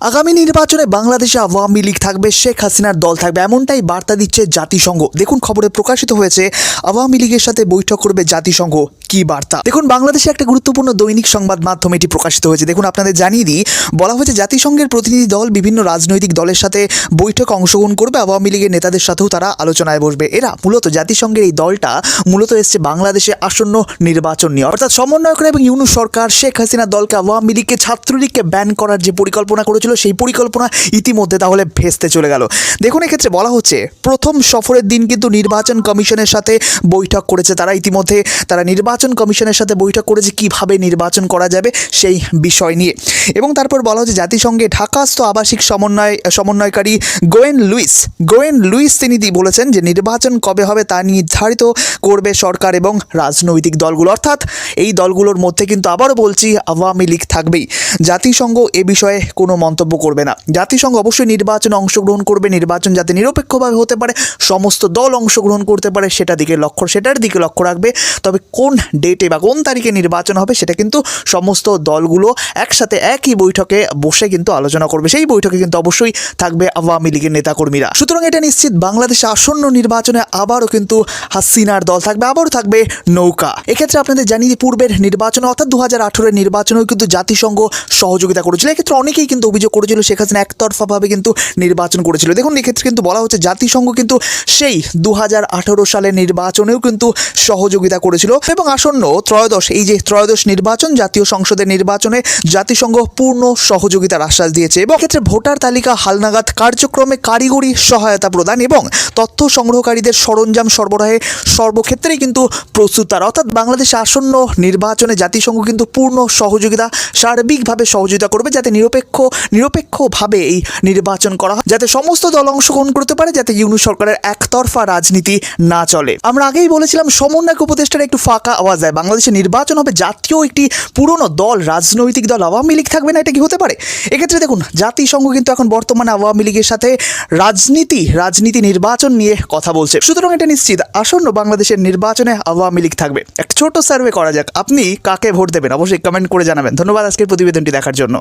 আগামী নির্বাচনে বাংলাদেশে আওয়ামী লীগ থাকবে, শেখ হাসিনার দল থাকবে, এমনটাই বার্তা দিচ্ছে জাতিসংঘ। দেখুন, খবরে প্রকাশিত হয়েছে, আওয়ামী লীগের সাথে বৈঠক করবে জাতিসংঘ। কি বার্তা? দেখুন, বাংলাদেশে একটা গুরুত্বপূর্ণ দৈনিক সংবাদ মাধ্যম এটি প্রকাশিত হয়েছে। দেখুন, আপনাদের জানিয়ে দিই, বলা হয়েছে জাতিসংঘের প্রতিনিধি দল বিভিন্ন রাজনৈতিক দলের সাথে বৈঠকে অংশগ্রহণ করবে। আওয়ামী লীগের নেতাদের সাথেও তারা আলোচনায় বসবে। এরা মূলত জাতিসংঘের এই দলটা মূলত এসছে বাংলাদেশে আসন্ন নির্বাচন নিয়ে। অর্থাৎ সমন্বয়করা এবং ইউনু সরকার শেখ হাসিনা দলকে আওয়ামী লীগকে, ছাত্রলীগকে ব্যান করার যে পরিকল্পনা করেছিল, সেই পরিকল্পনা ইতিমধ্যে তাহলে ভেস্তে চলে গেল। দেখুন, এক্ষেত্রে বলা হচ্ছে, প্রথম সফরের দিন কিন্তু নির্বাচন কমিশনের সাথে বৈঠক করেছে তারা। ইতিমধ্যে তারা নির্বাচন কমিশনের সাথে বৈঠক করেছে কীভাবে নির্বাচন করা যাবে সেই বিষয় নিয়ে। এবং তারপর বলা হচ্ছে জাতিসংঘে ঢাকাস্থ আবাসিক সমন্বয়, সমন্বয়কারী গোয়েন লুইস গোয়েন লুইস তিনি বলেছেন যে নির্বাচন কবে হবে তা নির্ধারিত করবে সরকার এবং রাজনৈতিক দলগুলো। অর্থাৎ এই দলগুলোর মধ্যে কিন্তু আবারও বলছি আওয়ামী লীগ থাকবেই। জাতিসংঘ এ বিষয়ে কোনো মন্তব্য করবে না। জাতিসংঘ অবশ্যই নির্বাচনে অংশগ্রহণ করবে, নির্বাচন যাতে নিরপেক্ষভাবে হতে পারে, সমস্ত দল অংশগ্রহণ করতে পারে, সেটা দিকে লক্ষ্য, সেটার দিকে লক্ষ্য রাখবে। তবে কোন ডেটে বা কোন তারিখে নির্বাচন হবে সেটা কিন্তু সমস্ত দলগুলো একসাথে একই বৈঠকে বসে কিন্তু আলোচনা করবে। সেই বৈঠকে কিন্তু অবশ্যই থাকবে আওয়ামী লীগের নেতাকর্মীরা। সুতরাং এটা নিশ্চিত, বাংলাদেশে আসন্ন নির্বাচনে আবারও কিন্তু হাসিনার দল থাকবে, আবারও থাকবে নৌকা। এক্ষেত্রে আপনাদের জানিয়ে পূর্বের নির্বাচনে অর্থাৎ দু হাজার আঠেরোর নির্বাচনেও কিন্তু জাতিসংঘ সহযোগিতা করেছিল। এক্ষেত্রে অনেকেই কিন্তু অভিযোগ করেছিল, শেখ হাসিনা একতরফাভাবে কিন্তু নির্বাচন করেছিল। দেখুন, এক্ষেত্রে কিন্তু বলা হচ্ছে জাতিসংঘ কিন্তু সেই দু হাজার আঠেরো সালের নির্বাচনেও কিন্তু সহযোগিতা করেছিল। এবং আসন্ন ত্রয়োদশ, এই যে ত্রয়োদশ নির্বাচন, জাতীয় সংসদের নির্বাচনে জাতিসংঘ পূর্ণ সহযোগিতার আশ্বাস দিয়েছে এবং ক্ষেত্রে ভোটার তালিকা, হালনাগাদ কার্যক্রমে কারিগরি সহায়তা প্রদান এবং তথ্য সংগ্রহকারীদের সরঞ্জাম সরবরাহে সর্বক্ষেত্রেই কিন্তু প্রস্তুত তারা অর্থাৎ বাংলাদেশে আসন্ন নির্বাচনে জাতিসংঘ কিন্তু পূর্ণ সহযোগিতা, সার্বিকভাবে সহযোগিতা করবে যাতে নিরপেক্ষ, নিরপেক্ষভাবে এই নির্বাচন করা হয়, যাতে সমস্ত দল অংশগ্রহণ করতে পারে, যাতে ইউনু সরকারের একতরফা রাজনীতি না চলে। আমরা আগেই বলেছিলাম, সমন্বয়ক উপদেষ্টার একটু ফাঁকা আওয়াজ যায়। বাংলাদেশে নির্বাচন হবে জাতীয় একটি পুরনো দল, রাজনৈতিক দল, আওয়ামী লীগ থাকবে না, এটা কি হতে পারে? এক্ষেত্রে দেখুন, জাতিসংঘ কিন্তু এখন বর্তমানে আওয়ামী লীগের সাথে রাজনীতি রাজনীতি নির্বাচন নিয়ে কথা বলছে। সুতরাং এটা নিশ্চিত, আসন্ন বাংলাদেশের নির্বাচনে আওয়ামী লীগ থাকবে। একটা ছোট সার্ভে করা যাক, আপনি কাকে ভোট দেবেন? অবশ্যই কমেন্ট করে জানাবেন। ধন্যবাদ আজকের প্রতিবেদনটি দেখার জন্য।